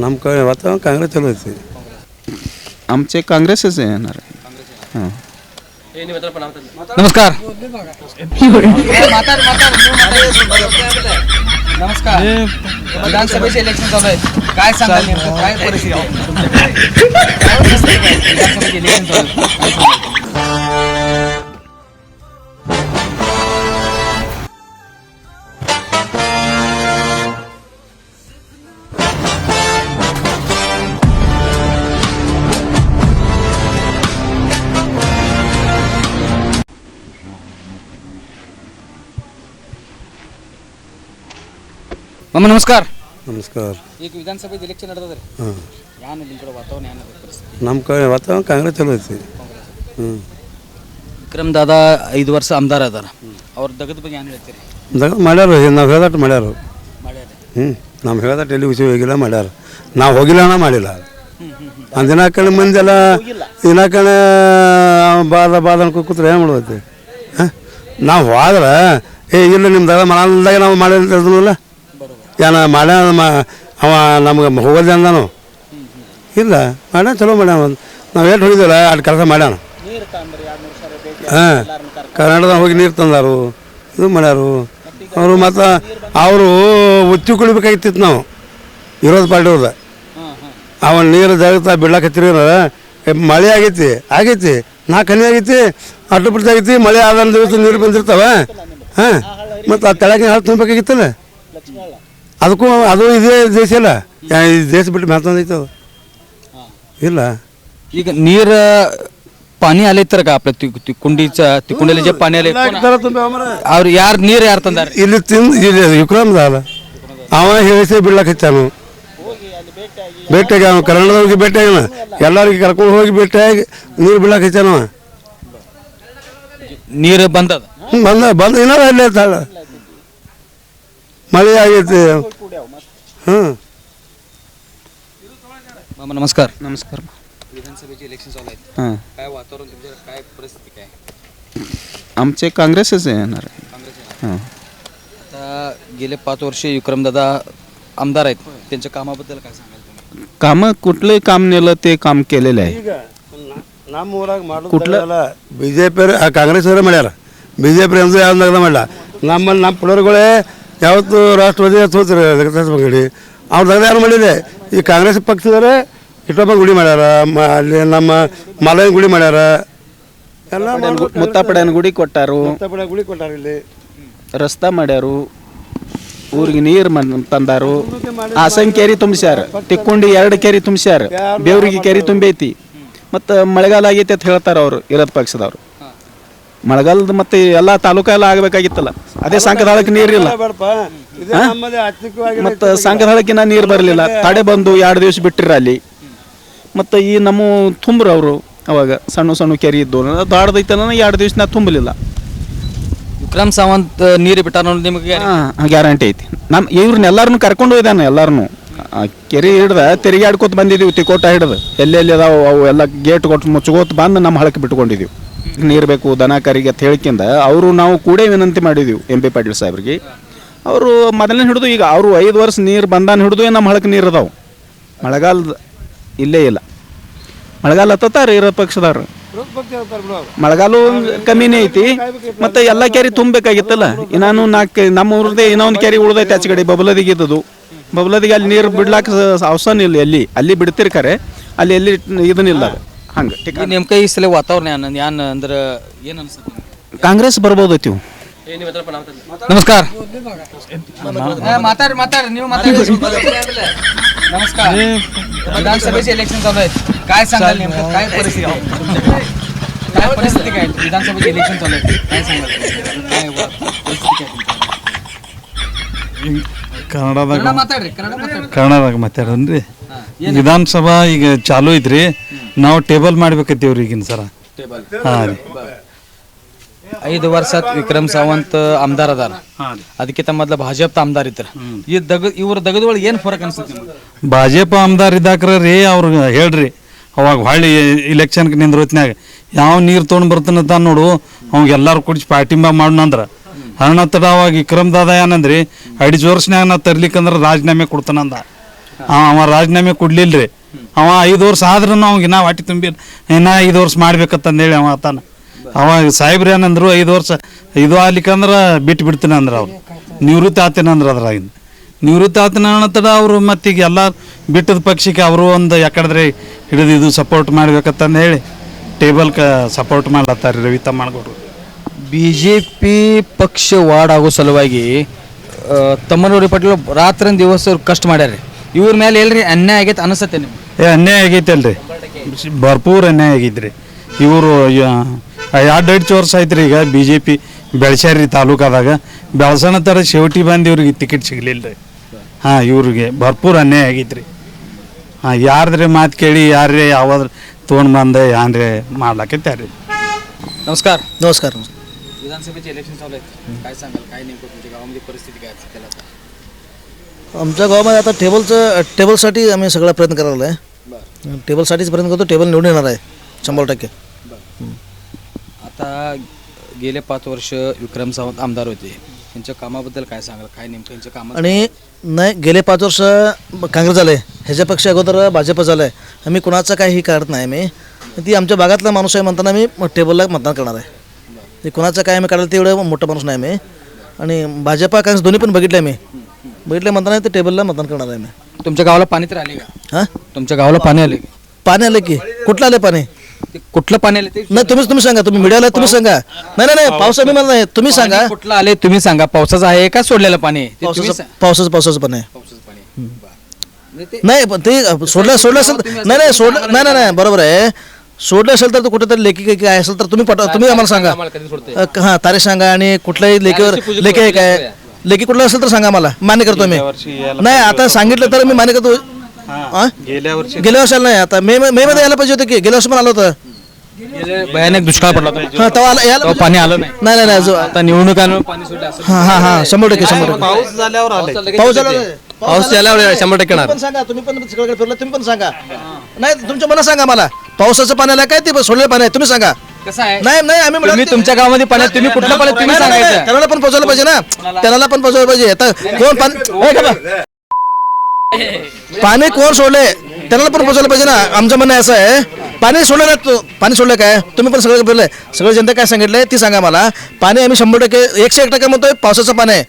नामकरण वातावरण काँग्रेस चालू आहे आमचे काँग्रेसच आहे येणार. हां. नमस्कार. नमस्कार. विधानसभेचे इलेक्शन चालू आहेत. काय सांगाल काय परिस्थिती ಅಮ್ಮ ನಮಸ್ಕಾರ. ನಮಸ್ಕಾರ. ಈಗ ವಿಧಾನಸಭೆದ ಎಲೆಕ್ಷನ್ ನಡೆದದ್ರಿ ಹಾಂ. ಯಾನ್ ನಿಮ್ಮ ವಾತಾವರಣ ಏನದ ನಮ್ಮ ಕಡೆ ವಾತಾವರಣ ಕಾಂಗ್ರೆಸ್ ಚಲೋ ಐತಿ. ಹ್ಞೂ ವಿಕ್ರಮ್ ದಾದಾ ಐದು ವರ್ಷ ಆಮದಾರ ಅದಾರ. ಅವ್ರ ದಗದ ಬಗ್ಗೆ ಏನು ಹೇಳ್ತೀರಿ? ದಾಗ ಮಾಡ್ಯಾರ ನಾವು ಹೇಳ್ದಟ್ಟು ಮಾಡ್ಯಾರ. ಮಾಡ್ಯಾರ ಹ್ಞೂ ನಾವು ಹೇಳ್ದಟ್ಟು ಎಲ್ಲಿ ಉಸಿ ಹೋಗಿಲ್ಲ ಮಾಡ್ಯಾರ. ನಾವು ಹೋಗಿಲ್ಲ ಅಣ್ಣ ಮಾಡಿಲ್ಲ. ಅಂದಿನ ಕಡೆ ಮಂದೆಲ್ಲ ದಿನ ಕಡೆ ಬಾದ ಬಾದ ಅನ್ಕೋ ಕೂತ್ರೆ ಏನು ಮಾಡ್ಬೋದು ಹಾಂ? ನಾವು ಹೋದ್ರೆ ಏ ಇಲ್ಲ ನಿಮ್ಮ ದಾಗ ಮಾಡಲ್ದಾಗ ನಾವು ಮಾಡಿಲ್ಲ ಏನ ಮಾಡ ಅವ ನಮ್ಗೆ ಹೋಗೋದೇ ಅಂದಾನು. ಇಲ್ಲ ಮಾಡ್ಯಾನ ಚಲೋ ಮಾಡ್ಯಾನ ನಾವು ಎಷ್ಟು ಹೋಗಿದ್ವಲ್ಲ ಅಷ್ಟು ಕೆಲಸ ಮಾಡ್ಯಾನ. ಹಾಂ ಕರ್ನಾಟಕದಾಗ ಹೋಗಿ ನೀರು ತಂದಾರು ಇದು ಮಾಡ್ಯಾರು. ಅವರು ಮತ್ತು ಅವರು ಒತ್ತಿ ಕುಡಿಬೇಕಾಗಿತ್ತಿತ್ತು ನಾವು ವಿರೋಧ ಪಾರ್ಟಿ ಅವ್ರದ. ಅವನ ನೀರು ಜಾಗತ್ತ ಬಿಡ್ಲಾಕತ್ತಿರ ಮಳೆ ಆಗೈತಿ ಆಗೈತಿ ನಾಲ್ಕು ಕನಿ ಆಗೈತಿ ಅಟ್ಟು ಬಿಡ್ತಾ ಆಗೈತಿ ಮಳೆ ಆದ ದಿವಸ ನೀರು ಬಂದಿರ್ತಾವ. ಹಾಂ ಮತ್ತು ಆ ತೆಳಗಿನ ಹಾಳು ತುಂಬಬೇಕಾಗಿತ್ತಲ್ಲ. ಅದಕ್ಕೂ ಅದು ಇದೇ ದೇಶ ಇಲ್ಲ ಯಾ- ಈ ದೇಶ ಬಿಟ್ಟು ಮಾತಂದೈತೆ ಅದು ಇಲ್ಲ. ಈಗ ನೀರು ಪಾನಿ आले तर का ಚ ति- ति- कुंडीच्या ती कुंडीला ಅವ್ರು. ಯಾರು ನೀರು ಯಾರು ತಂದಾರ? ಇಲ್ಲಿ ತಿಂದು ಇಲ್ಲಿ ವಿಕ್ರಮ್ ದಾಲ ಅವ ಹೇಳಿಸಿ ಬಿಡ್ಲಕ್ಕಿತ್ತಾನು ಭೇಟಿಯಾಗಿ ಅವನು ಕನ್ನಡದವ್ರಿಗೆ ಭೇಟಿಯಾಗನ ಎಲ್ಲರಿಗೆ ಕರ್ಕೊಂಡು ಹೋಗಿ ಭೇಟಿಯಾಗಿ ನೀರು ಬಿಡ್ಲಕ್ಕಿತ್ತಾನವ ನೀರು ಬಂದದ? ಬಂದ ಬಂದ ಏನಾರ ಅಲ್ಲೇ. ತಾಳ ಮಳೆ ಆಗೈತಿ ಹ್ಞೂ मामा नमस्कार नमस्कार विधानसभेचे इलेक्शन चालू आहेत हां काय वातावरण तुमच्या काय परिस्थिती काय आमचे काँग्रेसच येणार काँग्रेस हां हो. आता गेले पाच वर्षे विक्रमदादा आमदार आहेत त्यांच्या कामाबद्दल काय सांगाल तुम्ही कामं कुठलंही काम नेलं ते काम केलेलं आहे ಈಗ ನಮ್ಮ ಊರಾಗ ಮಾಡೋದಿಲ್ಲ ಬಿ ಜೆ ಪಿ ಕಾಂಗ್ರೆಸ್ ಅವರೇ ಮಾಡ್ಯಾರ ಬಿ ಜೆ ಪಿ ಅಂದ್ರೆ ಯಾವ್ದು ಮಾಡಲ್ಲ ನಮ್ಮಲ್ಲಿ ನಮ್ಮ ಪುಡರ್ಗಳೇ ಯಾವತ್ತು ರಾಷ್ಟ್ರವಾದಿ ಸೋತ್ರಿ ಜಗತ್ತಾಸ ಬಂಗಡಿ? ಅವ್ರು ತೆಗೆದು ಯಾರು ಮಾಡಿದೆ? ಈ ಕಾಂಗ್ರೆಸ್ ಪಕ್ಷದವರೇ ಇಟ್ಟೊಬ್ಬ ಗುಡಿ ಮಾಡ್ಯಾರ ಅಲ್ಲಿ ನಮ್ಮ ಮಲೈನ್ ಗುಡಿ ಮಾಡ್ಯಾರ. ಎಲ್ಲ ಮುತ್ತಾಪಡ್ಯಾನ ಗುಡಿ ಕೊಟ್ಟಾರು. ಮುತ್ತಾಪಡೆ ಗುಡಿ ಕೊಟ್ಟಾರ ಇಲ್ಲಿ. ರಸ್ತಾ ಮಾಡ್ಯಾರು. ಊರಿಗೆ ನೀರು ತಂದಾರು. ಹಾಸನ್ ಕೆರಿ ತುಂಬಿಸ್ಯಾರ. ತಿಕ್ಕೊಂಡಿ ಎರಡು ಕೆರಿ ತುಂಬಿಸ್ಯಾರ. ಬೇವ್ರಿಗೆ ಕೆರಿ ತುಂಬೈತಿ. ಮತ್ತು ಮಳೆಗಾಲ ಆಗೈತಿ ಅಂತ ಹೇಳ್ತಾರ ಅವರು ವಿರೋಧ ಪಕ್ಷದವ್ರು. ಮಳೆಗಾಲದ ಮತ್ತೆ ಎಲ್ಲ ತಾಲೂಕಾ ಎಲ್ಲ ಆಗಬೇಕಾಗಿತ್ತಲ್ಲ. ಅದೇ ಸಂಕದಾಳಕ್ಕೆ ನೀರಿಲ್ಲ ಮತ್ತು ಸಂಘದೊಳಗಿನ ನೀರು ಬರಲಿಲ್ಲ. ತಡೆ ಬಂದು ಎರಡು ದಿವಸ ಬಿಟ್ಟಿರ ಅಲ್ಲಿ. ಮತ್ತು ಈ ನಮ್ಮ ತುಂಬ್ರು ಅವರು ಅವಾಗ ಸಣ್ಣ ಸಣ್ಣ ಕೆರೆ ಇದ್ದು ದೊಡ್ಡದೈತಲ್ಲ ಎರಡು ದಿವಸ ನಾ ತುಂಬಲಿಲ್ಲ. ವಿಕ್ರಮ್ ಸಾವಂತ್ ನೀರು ಬಿಟ್ಟಾರ ನಿಮಗೆ. ಹಾಂ ಗ್ಯಾರಂಟಿ ಐತಿ. ನಮ್ಮ ಇವ್ರನ್ನ ಎಲ್ಲರನ್ನು ಕರ್ಕೊಂಡು ಹೋಯ್ದಾನೆ ಎಲ್ಲರನ್ನು ಕೆರೆ ಹಿಡ್ದ ತಿರುಗಾಡ್ಕೊತ ಬಂದಿದ್ದೀವಿ ತಿಕೋಟ ಹಿಡ್ದು. ಎಲ್ಲೆಲ್ಲಿ ಅದಾವು ಅವು ಎಲ್ಲ ಗೇಟ್ ಕೊಟ್ಟು ಮುಚ್ಕೋತ ಬಂದು ನಮ್ಮ ಹಳಕ್ಕೆ ಬಿಟ್ಕೊಂಡಿದ್ದೀವಿ ನೀರು ಬೇಕು, ದನ ಕರಿಗೆ ಅಂತ ಹೇಳ್ಕಿಂದ ಅವರು ನಾವು ಕೂಡೇ ವಿನಂತಿ ಮಾಡಿದ್ವಿ ಎಂ ಪಿ ಪಾಟೀಲ್ ಸಾಹೇಬ್ರಿಗೆ. ಅವರು ಮೊದಲನೇ ಹಿಡಿದು ಈಗ ಅವರು ಐದು ವರ್ಷ ನೀರು ಬಂದಾನ ಹಿಡಿದು ನಮ್ಮ ಹಳಕ್ಕೆ ನೀರು ಅದಾವೆ. ಮಳೆಗಾಲದ ಇಲ್ಲೇ ಇಲ್ಲ. ಮಳೆಗಾಲ ಹತ್ತಾರ ಇರೋ ಪಕ್ಷದವ್ರು. ಮಳೆಗಾಲ ಕಮ್ಮಿನೇ ಐತಿ, ಮತ್ತೆ ಎಲ್ಲ ಕೆರೆ ತುಂಬಬೇಕಾಗಿತ್ತಲ್ಲ? ನಾನು ನಾಲ್ಕು ನಮ್ಮ ಊರದೇ ಇನ್ನೊಂದು ಕೆರೆ ಉಳ್ದೈತೆ ಆಚೆ ಕಡೆ ಬಬಲದಿಗೆ ಇದ್ದದು ಬಬಲದಿಗೆ ಅಲ್ಲಿ ನೀರು ಬಿಡ್ಲಾಕ ಅವಸಾನ ಇಲ್ಲ, ಎಲ್ಲಿ ಅಲ್ಲಿ ಬಿಡ್ತಿರ್ಕಾರೆ, ಅಲ್ಲಿ ಎಲ್ಲಿ ಇದನ್ನಿಲ್ಲ ಹಂಗೆ ಈಗ नेमकं ಈ ಸಲ ವಾತಾವರಣ ಏನ್ ಏನ್ ಅಂದ್ರೆ ಏನ್ ಅನ್ಸುತ್ತೆ ನಿಮ್ಗೆ? ಕಾಂಗ್ರೆಸ್ ಬರ್ಬೋದೈತಿ ನಮಸ್ಕಾರ ಮಾತಾಡಿ ಮಾತಾಡಿ ನೀವು ಮಾತಾಡಿ नमस्कार विधानसभेचे इलेक्शन चालू आहेत काय सांगाल नेमकं काय परिस्थिती आहे तुमच्याकडे? काय परिस्थिती काय विधानसभेचे इलेक्शन चालू आहेत काय सांगाल काय वा- परिस्थिती काय तुमच्याकडे? ಕನ್ನಡದಾಗ ಕನ್ನಡ ಮಾತಾಡ್ರಿ ಕನ್ನಡ ಮಾತಾಡ್ರಿ ಕನ್ನಡದಾಗ ಮಾತಾಡನ್ರಿ ವಿಧಾನಸಭಾ ಈಗ ಚಾಲು ಐತ್ರಿ ನಾವು ಟೇಬಲ್ ಮಾಡ್ಬೇಕತ್ತೀವ್ರಿ ಈಗಿನ ಸರ. ಹಾಂ ರೀ. ಐದು ವರ್ಷ ವಿಕ್ರಮ್ ಸಾವಂತ್ ಆಮದಾರ್ ಅದಾರ. ಅದಕ್ಕಿಂತ ಮೊದ್ಲು ಭಾಜಪ ಆಮದಾರ್ ಇದ್ರ. ಈ ದಗ ಇವ್ರ ದಗದೊಳಗೆ ಏನ್ ಫರಕ್ ಅನ್ಸುತ್ತೆ ನಿಮ್ಗೆ? ಭಾಜಪ ಆಮದಾರ್ ಇದ್ದಾಕ್ರ ರೀ ಅವ್ರ ಹೇಳ್ರಿ ಅವಾಗ ಹೊಳ್ಳಿ ಇಲೆಕ್ಷನ್ಗೆ ನಿಂದ್ರ ಹೊತ್ನ್ಯಾಗ ಯಾವ ನೀರು ತೊಗೊಂಡು ಬರ್ತಾನಂತ ನೋಡು ಅವಾಗ ಎಲ್ಲಾರು ಕುಡಿಸಿ ಪಾಟಿಂಬ ಮಾಡೋಣಂದ್ರ ಅಣ್ಣ ತಡ ಅವಾಗ ವಿಕ್ರಮ್ ದಾದ ಏನಂದ್ರಿ ಐದು ವರ್ಷನ್ಯಾಗ ನಾ ತರ್ಲಿಕ್ಕಂದ್ರ ರಾಜೀನಾಮೆ ಕೊಡ್ತಾನಂದ ಅವ ಅವ ರಾಜೀನಾಮೆ ಕೊಡ್ಲಿಲ್ರಿ. ಅವ ಐದು ವರ್ಷ ಆದ್ರೂ ಅವ್ಗೆ ಇನ್ನ ವಾಟಿ ತುಂಬಿ, ಇನ್ನ ಐದು ವರ್ಷ ಮಾಡ್ಬೇಕಂತಂದೇಳಿ ಅವ ಆತಾನ. ಅವ ಸಾಹೇಬ್ರು ಏನಂದ್ರು ಐದು ವರ್ಷ, ಇದು ಆಗ್ಲಿಕ್ಕಂದ್ರ ಬಿಟ್ಟು ಬಿಡ್ತೀನಿ ಅಂದ್ರ ಅವ್ರು. ನಿವೃತ್ತಿ ಆತೇನೆ ಅಂದ್ರೆ ಅದ್ರಾಗಿಂದ. ನಿವೃತ್ತಿ ಆತನ ಅನ್ನತಡ ಅವರು ಮತ್ತೀಗ ಎಲ್ಲ ಬಿಟ್ಟದ ಪಕ್ಷಕ್ಕೆ ಅವರು ಒಂದು ಯಾಕಡ್ರೆ ಹಿಡಿದು ಇದು ಸಪೋರ್ಟ್ ಮಾಡ್ಬೇಕಂತಂದು ಹೇಳಿ ಟೇಬಲ್ ಕ ಸಪೋರ್ಟ್ ಮಾಡ್ಲತ್ತಾರೆ ರವಿ ತಮ್ಮಣ್ಗೌಡ್ರು ಬಿ ಜೆ ಪಿ ಪಕ್ಷ ವಾರ್ಡ್ ಆಗೋ ಸಲುವಾಗಿ ತಮ್ಮನೂರಿ ಪಾಟೀಲ್ ರಾತ್ರಿ ದಿವಸ ಕಷ್ಟ ಮಾಡ್ಯಾರ ಇವ್ರ ಮೇಲೆ ಎಲ್ರಿ ಅನ್ಯಾಯ ಆಗೈತೆ ಅನಿಸತ್ತೆ ನಿಮ್ಗೆ ಏ ಅನ್ಯಾಯ ಆಗೈತೆ ಅಲ್ರಿ ಭರ್ಪೂರ್ ಅನ್ಯಾಯ ಆಗೈತ್ರಿ ಇವರು ಎರಡು ಎರಡು ವರ್ಷ ಆಯ್ತ್ರಿ ಈಗ ಬಿ ಜೆ ಪಿ ಬೆಳ್ಸ್ಯಾರ್ರಿ ತಾಲೂಕಾದಾಗ ಬೆಳ್ಸಣ ಥರ ಶೇವಟಿ ಬಂದು ಇವ್ರಿಗೆ ಟಿಕೆಟ್ ಸಿಗ್ಲಿಲ್ಲ ರೀ ಹಾಂ ಇವ್ರಿಗೆ ಭರ್ಪೂರ್ ಅನ್ಯಾಯ ಆಗೈತ್ರಿ ಹಾಂ ಯಾರ್ದ್ರೆ ಮಾತು ಕೇಳಿ ಯಾರೇ ಯಾವ್ದ್ರ ತೊಗೊಂಡು ಬಂದೆ ಯಾನ್ರೆ ಮಾಡ್ಲಾಕೈತ್ಯಾರಿ नमस्कार नमस्कार विधानसभेचे इलेक्शन चालू आहेत काय सांगाल काय नेमकं तुमच्या गावामध्ये परिस्थिती काय आहे सध्याला आता? आमच्या गावामध्ये आता टेबलचं टेबलसाठी आम्ही सगळा प्रयत्न करायला आहे. टेबलसाठीच प्रयत्न करतो टेबल निवडून येणार आहे शंभर टक्के. आता गेले पाच वर्ष विक्रम सावंत आमदार होते. त्यांच्या कामाबद्दल काय सांगाल? काय नेमकं त्यांच्या कामात आणि नाही गेले पाच वर्ष काँग्रेस झालं आहे ह्याच्यापेक्षा अगोदर भाजप झालं आहे आम्ही कुणाचं काही काढत नाही आम्ही. ती आमच्या भागातला माणूस आहे म्हणताना मी टेबलला मतदान करणार आहे. ते कुणाचं काय आम्ही काढलं तेवढं मोठं माणूस नाही मी आणि भाजपा काँग्रेस दोन्ही पण बघितलं मी. बघितलं म्हणताना ते टेबलला मतदान करणार आहे मी. तुमच्या गावाला पाणी तर आले का? हां? तुमच्या गावाला पाणी आले? पाणी आलं की. कुठलं आलं पाणी? ते कुठलं पाणी आले ते? नाही तुम्हीच तुम्ही सांगा. तुम्ही मीडियाला तुम्ही सांगा. नाही नाही नाही पावसा मी मला नाही. तुम्ही सांगा. कुठलं आले तुम्ही सांगा. पावसाचं आहे का सोडलेलं पाणी? आहे? ते तुम्ही पावसाचं सांगा. पावसाचं पावसाचं पण आहे. पावसाचं पाणी. आहे. बरं. म्हणजे ते- नाही पण ते सोडलं सोडलं असेल नाही नाही सोडलं नाही नाही नाही बरोबर आहे. सोडलं असेल तर कुठेतरी लेखी काही काय असेल तर तुम्ही पाठवा तुम्ही आम्हाला सांगा. आम्हाला कधी सोडते अ, हां तारीख सांगा आणि कुठल्याही लेखीवर तारीखची पूजा लेखी आहे. काय लेखी कुठलं असेल तर सांगा मला. मान्य करतो मी. नाही आता सांगितलं तर मी मान्य करतो. हां? गेल्या वर्षी. गेल्या वर्षाला नाही आता मे मे मध्ये यायला पाहिजे होतं की? गेल्या वर्षी पण आलं होतं. गेले भयानक दुष्काळ पडला होता. हां तेव्हा आलं- यायला तेव्हा पाणी आलं नाही. नाही नाही नाही जो- आता पाणी असं हां हां हां शंभर टक्के शंभर टक्के. पाऊस झाल्यावर आले पाऊस झाला पाऊस झाल्यावर शंभर टक्के तुम्ही पण सांगा तुम्ही पण सगळीकडे फिरला तुम्ही पण सांगा. नाही तुमच्या मनात सांगा मला. पावसाचं पाणी आलं काय ते? सोडलेलं पाणी आहे तुम्ही सांगा. कसं आहे? नाही नाही आम्ही तुम्ही तुमच्या गावामध्ये पाणी तुम्ही कुठलं पाणी तुम्ही सांगायचं त्याला पण पोहोचवलं पाहिजे ना. त्याला पण पोहोचवलं पाहिजे. आता कोण पाणी ए, का बा? पाणी कोण सोडले? त्याला पण पोहोचवलं पाहिजे ना. आमचं म्हणणं असं आहे. पाणी सोडलं ना तू पाणी सोडलं काय? तुम्ही पण सगळं फिरलंय सगळं जनता काय सांगितलंय ती सांगा मला. पाणी आम्ही शंभर टक्के एकशे एक टक्के म्हणतोय पावसाचं पाणी आहे.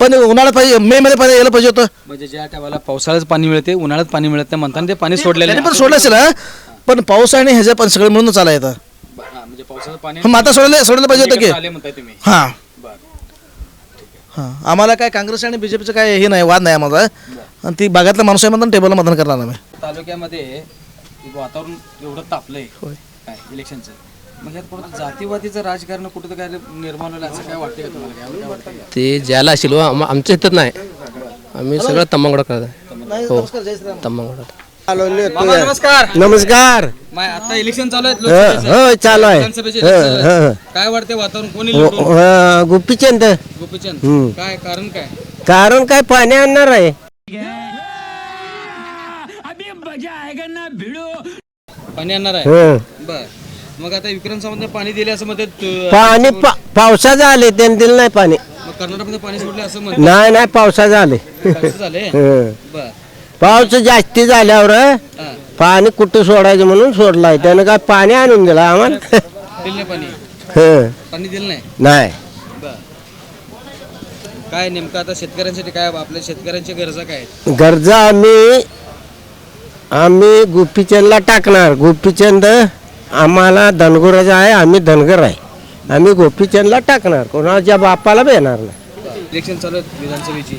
पण उन्हाळ्यात पाहिजे मे मध्ये पाणी यायला पाहिजे होतं. म्हणजे ज्या टायमाला पावसाळ्यात पाणी मिळते उन्हाळ्यात पाणी मिळत नाही म्हणताना ते पाणी सोडलेलं त्यांनी आहे. पण सोडलं असेल हा. पण पाऊस आणि ह्याच्या पण सगळं मिळून चालाय येतं म्हणजे पावसाचं पाणी मग आता सोडलं सोडलं पाहिजे होतं की. आले म्हणताय तुम्ही. हां. बरं. हां. आम्हाला काय काँग्रेस आणि बीजेपीचं काय हे नाही वाद नाही आम्हाला. आणि ती भागातला माणूस आहे म्हणून टेबलला मतदान करणार आम्ही. तालुक्यामध्ये वातावरण एवढं तापलंय. काय इलेक्शनचं मग यात कुठं जातीवादीचं राजकारण कुठं काय निर्माण होईल असं काय वाटतंय का तुम्हाला? यावर काय वाटतंय? का? ते ज्याला असेल हो, आम- आमच्या इथं नाही. आम्ही सगळं तम्मांगडा करत हो. तम्मांगडा नमस्कार. नमस्कार. मा- आता इलेक्शन चालू आहे लोकसभेचं. हो चालू आहे. विधानसभेचे election चालू आहेत. काय वाटतंय वातावरण? कोणी निवडून अ, गोपीचंद गोपीचंद काय कारण काय? कारण काय पाणी आणणार आहे. पाणी आणणार आहे? हं. बर. मग आता विक्रम सावंत पाणी दिले असं म्हणते पाणी पा- पावसाचं आले त्यांनी दिलं नाही पाणी. कर्नाटकमध्ये पाणी सोडले असं म्हणते नाही नाही पावसाचं आले झाले हं. बर. पाऊस जास्ती झाल्यावर पाणी कुठं सोडायचं म्हणून सोडलाय त्यानं काय पाणी आणून दिलं आम्हाला? दिलं नाही पाणी. हं. पाणी दिलं नाही? नाही. बर. काय नेमकं आता शेतकऱ्यांसाठी काय आपल्या शेतकऱ्यांच्या गरजा काय आहेत? गरजा आम्ही आम्ही गोपीचंदला टाकणार. गोपीचंद आम्हाला धनगुराचा आहे आम्ही धनगर आहे. आम्ही गोपीचंदला टाकणार. कोणाच्या बापाला बी येणार नाही. इलेक्शन चालू आहेत विधानसभेची.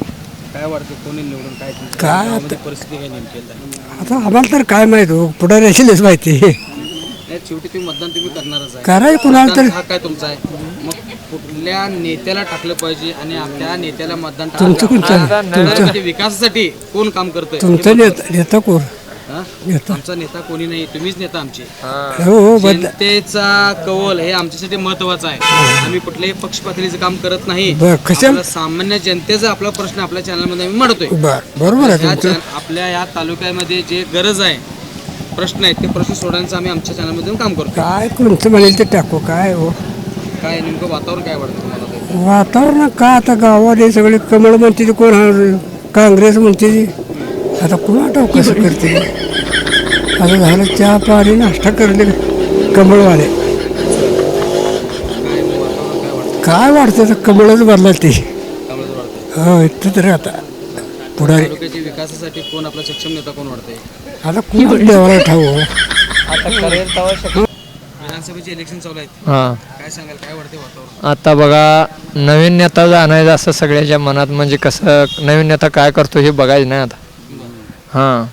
काय वाटतं कोणी निवडून काय तुमच्या काय गावामध्ये परिस्थिती काय नेमकी आहे? आता आम्हाला तर काय माहीत हो पुढे रेशीलच माहिती. नाही शेवटी तुम्ही मतदान तुम्ही करणारच आहे. करायचं कुणाला तर. मतदान हा काय तुमचा आहे? मग कुठल्या नेत्याला टाकलं पाहिजे आणि त्या नेत्याला मतदान तुमचं कोणतं? तुमचं. विकासासाठी कोण काम करतंय? तुमचं नेता नेता कोण? नेता. आमचा नेता कोणी नाही तुम्हीच नेता आमचे. हो. हो बदला जनतेचा कौल हे आमच्यासाठी महत्त्वाचा आहे. आम्ही कुठल्याही पक्षपातळीचं काम करत नाही. बर कशा आपला सामान्य जनतेचा आपला प्रश्न आपल्या चॅनलमध्ये आम्ही मांडतोय. बर बरोबर आहे या तुमचं. चॅन- आपल्या या तालुक्यामध्ये जे गरज आहे प्रश्न आहेत ते प्रश्न सोडवण्याचं आम्ही आमच्या चॅनलमधून काम करतो काय कोणतं म्हणेल ते टाकू काय हो? काय नेमकं वातावरण काय वाटतं तुम्हाला ते? वातावरण का आता गावात हे सगळे कमळ म्हणते ते कोण हा- काँग्रेस म्हणते ती. आता कुणा ठाऊ कसं करते आता झालं चहा पाणी नाश्ता करले कमळवाले. काय वाटतं तर कमळच भरला ते. हो इथं तर आता पुढारी. तालुक्याच्या विकासासाठी कोण आपला सक्षम नेता कोण वाटतंय आता कुणा देवाला ठाऊ विधानसभेचे इलेक्शन चालू आहेत. हां. काय सांगाल? काय वाटते वातावरण? आता बघा नवीन नेता जाणायचं असं सगळ्याच्या मनात म्हणजे कसं नवीन नेता काय करतो हे बघायचं नाही आता. हां.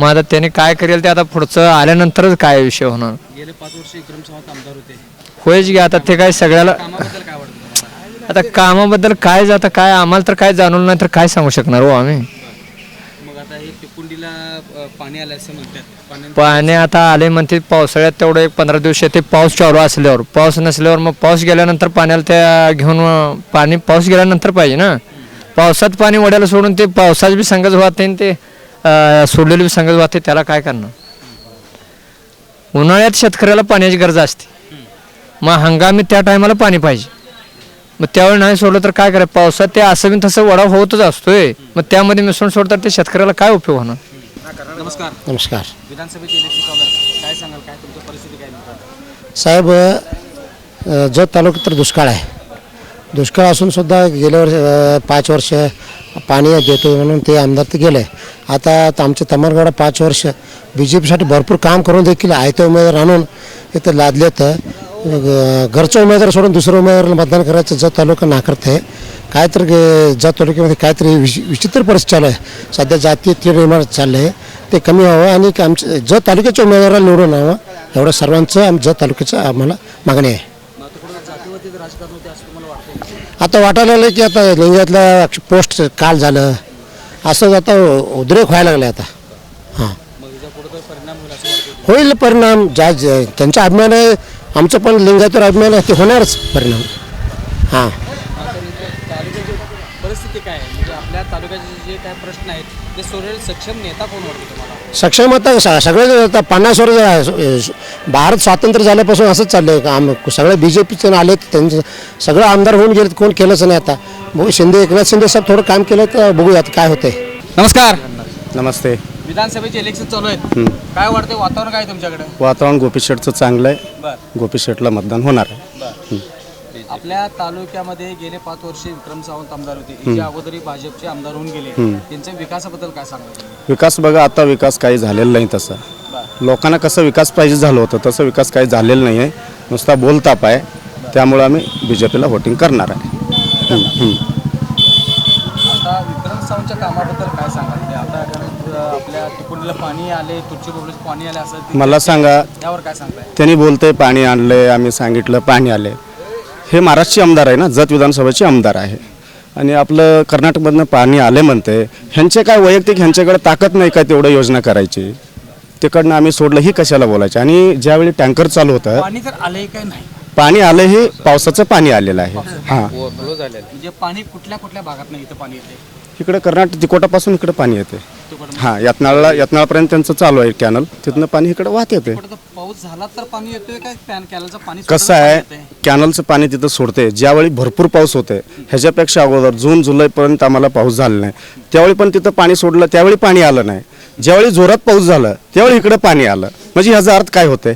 मग आता त्याने काय करेल ते आता पुढचं आल्यानंतरच काय विषय होणार? गेले पाच वर्ष विक्रम सावंत आमदार होते. होयच की आता ते काय सगळ्याला कामाबद्दल काय वाटतं तुम्हाला? आता कामाबद्दल काय आता काय आम्हाला तर काय जाणवलं नाही तर काय सांगू शकणार हो आम्ही. मग आता हे पिकुंडीला अ, पाणी आलं असं म्हणतात. पाणी पाणी आता आले म्हणते पावसाळ्यात तेवढं एक पंधरा दिवस येते पाऊस चालू असल्यावर. पाऊस नसल्यावर मग पाऊस गेल्यानंतर पाण्याला त्या घेऊन अं, पाणी पाऊस गेल्यानंतर पाहिजे ना. पावसात पाणी वड्याला सोडून ते पावसात बी संगत वाहते आणि ते. सोडलेलं संगत वाहते त्याला काय करणार? उन्हाळ्यात शेतकऱ्याला पाण्याची गरज असते. मग हंगामी त्या टायमाला पाणी पाहिजे. मग त्यावेळी नाही सोडलं तर काय करायचं? पावसात ते असं बी तसं वडा होतच असतोय. मग त्यामध्ये मिसळून सोडतात ते शेतकऱ्याला काय उपयोग होणार? नमस्कार. नमस्कार. विधानसभेचे इलेक्शन चालू आहे. काय सांगाल? काय तुमची परिस्थिती काय नेमका? साहेब जत तालुक्यात तर दुष्काळ आहे. दुष्काळ असून सुद्धा गेल्या वर्ष पाच वर्ष पाणी देतो म्हणून ते आमदार तर गेले. आता आमच्या आमचे तमरगडा पाच वर्ष बी जे पीसाठी भरपूर काम करून देखील आयते उमेदवार आणून इथं लादले तर घरचा उमेदवार सोडून दुसऱ्या उमेदवाराला मतदान करायचं जत तालुका नाकारत आहे. काय गे- जत तालुक्यामध्ये काहीतरी विश विचित्र परिस्थिती चालू आहे. सध्या जातीय तीन निर्माण चाललं आहे ते कमी व्हावं आणि आमच्या जत तालुक्याच्या उमेदवाराला निवडून यावं एवढं सर्वांचं आम जत तालुक्याचं आम्हाला मागणी आहे. आता वाटायला लागलं की आता लिंगातलं पोस्ट काल झालं. असं आता उद्रेक व्हायला लागले आता. हां. होईल परिणाम. ज्या त्यांचा अभिमान आहे आमचं पण लिंगायतर अभिमान आहे ते होणारच परिणाम. हां. तालुक्याची परिस्थिती काय आहे म्हणजे आपल्या तालुक्याचे जे काय प्रश्न आहेत ते सोडवेल सक्षम नेता कोण वाटतो तुम्हाला? सक्षम आता सगळे आता पन्नास वर्ष झा- भारत स्वातंत्र्य झाल्यापासून असंच चाललं आहे आम सगळे बी जे पीचे आले त्यांचे सगळं आमदार होऊन गेले कोण केलंच नाही आता. बघू शिंदे एकनाथ शिंदे साहेब थोडं काम केलं तर बघूयात काय होतंय. नमस्कार. नमस्ते. विधानसभेचे इलेक्शन चालू आहेत. काय वाटतं वातावरण काय तुमच्याकडे? वातावरण गोपीशेठचं चांगलं आहे. बर. गोपीशेठला मतदान होणार आहे. आपल्या तालुक्यामध्ये गेले पाच वर्ष विक्रम सावंत आमदार होते. याच्या अगोदरही भाजपचे आमदार होऊन गेले. त्यांच्या विकासाबद्दल काय सांगा विकास बघा आता विकास काही झालेला नाही तसा. लोकांना कसं विकास पाहिजे झालं होतं तसं विकास काही झालेलं नाही आहे. नुसता बोलताप आहे. त्यामुळं आम्ही बी जे पीला व्होटिंग करणार आहे. हं, हं. आता विक्रम सावंतच्या कामाबद्दल काय सांगाल? म्हणजे आता कारण, अं, आपल्या तिकुंडीला पाणी आले तुळशी बोबडीला पाणी आले असं ते- मला सांगा त्यावर काय सांगताय? त्यांनी बोलतंय पाणी आणलंय आम्ही सांगितलं पाणी आले. हे महाराष्ट्रचे आमदार आहे ना जत विधानसभेचे आमदार आहे. आणि आपलं कर्नाटकमधनं पाणी आले म्हणते ह्यांचे काय वैयक्तिक ह्यांच्याकडे ताकद नाही का तेवढं योजना करायची? तिकडनं आम्ही सोडलं ही कशाला बोलायचं? आणि ज्यावेळी टँकर चालू होतं पाणी तर आलंय काय नाही? पाणी आलं हे पावसाचं पाणी आलेलं आहे. हां. म्हणजे पाणी कुठल्या कुठल्या भागात नाही इथं पाणी येते इकडे कर्नाटक तिकोटापासून इकडे पाणी येते हां यत्नाळला यत्नाळपर्यंत त्यांचं चालू आहे कॅनल. तिथनं पाणी इकडे वाहत येते कुठं तर पाऊस झाला तर पाणी येतोय काय पॅन कॅनलचं पाणी कसं आहे येतंय? कॅनलचं पाणी तिथं सोडते ज्यावेळी भरपूर पाऊस होते ह्याच्यापेक्षा अगोदर जून जुलैपर्यंत आम्हाला पाऊस झाला नाही. त्यावेळी पण तिथं पाणी सोडलं त्यावेळी पाणी आलं नाही. ज्यावेळी जोरात पाऊस झाला त्यावेळी इकडे पाणी आलं. म्हणजे ह्याचा अर्थ काय होते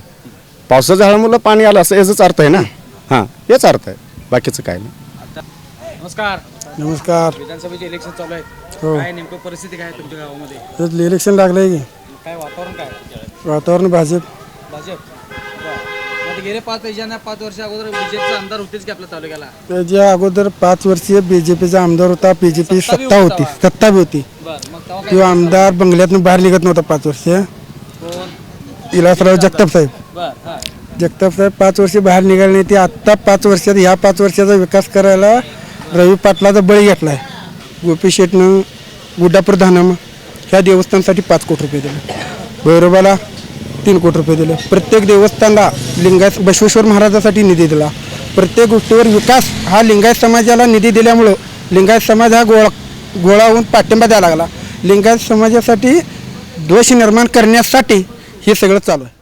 पावसाच्या झाडामुळं पाणी आलं असं याचाच अर्थ आहे ना? हां हेच अर्थ आहे. बाकीचं काय नाही. नमस्कार. नमस्कार. विधानसभेचे इलेक्शन चालू आहेत. हो. काय नेमकं परिस्थिती काय आहे तुमच्या गावामध्ये? इलेक्शन लागलंय की. काय वातावरण काय आहे? वातावरण भाजप. भाजप? गेले पाच पाच वर्ष अगोदर बीजेपीचे आमदार होतेच की आपल्या तालुक्याला? त्याच्या अगोदर पाच वर्षीय बी जे पीचा आमदार होता बी जे पी सत्ता बी सत्ता होती होती सत्ता बी होती. बरं मग तेव्हा तो आमदार बंगल्यातून बाहेर निघत नव्हता पाच वर्ष. कोण? विलासराव जगताप साहेब. बरं हां. जगताप साहेब पाच वर्ष बाहेर निघाले नाही ते आत्ता पाच वर्षात ह्या पाच वर्षाचा विकास करायला रवी पाटलाचा बळी घेतलाय. गोपी शेटनं गुड्डापूर धानम ह्या देवस्थानसाठी पाच कोटी रुपये दिले. भैरवाला तीन कोटी रुपये दिले. प्रत्येक देवस्थानला लिंगायत बसवेश्वर महाराजासाठी निधी दिला. प्रत्येक गोष्टीवर विकास हा लिंगायत समाजाला निधी दिल्यामुळं लिंगायत समाज हा गोळा गोळा होऊन पाठिंबा द्यायला लागला. लिंगायत समाजासाठी दोष निर्माण करण्यासाठी हे सगळं चालू आहे.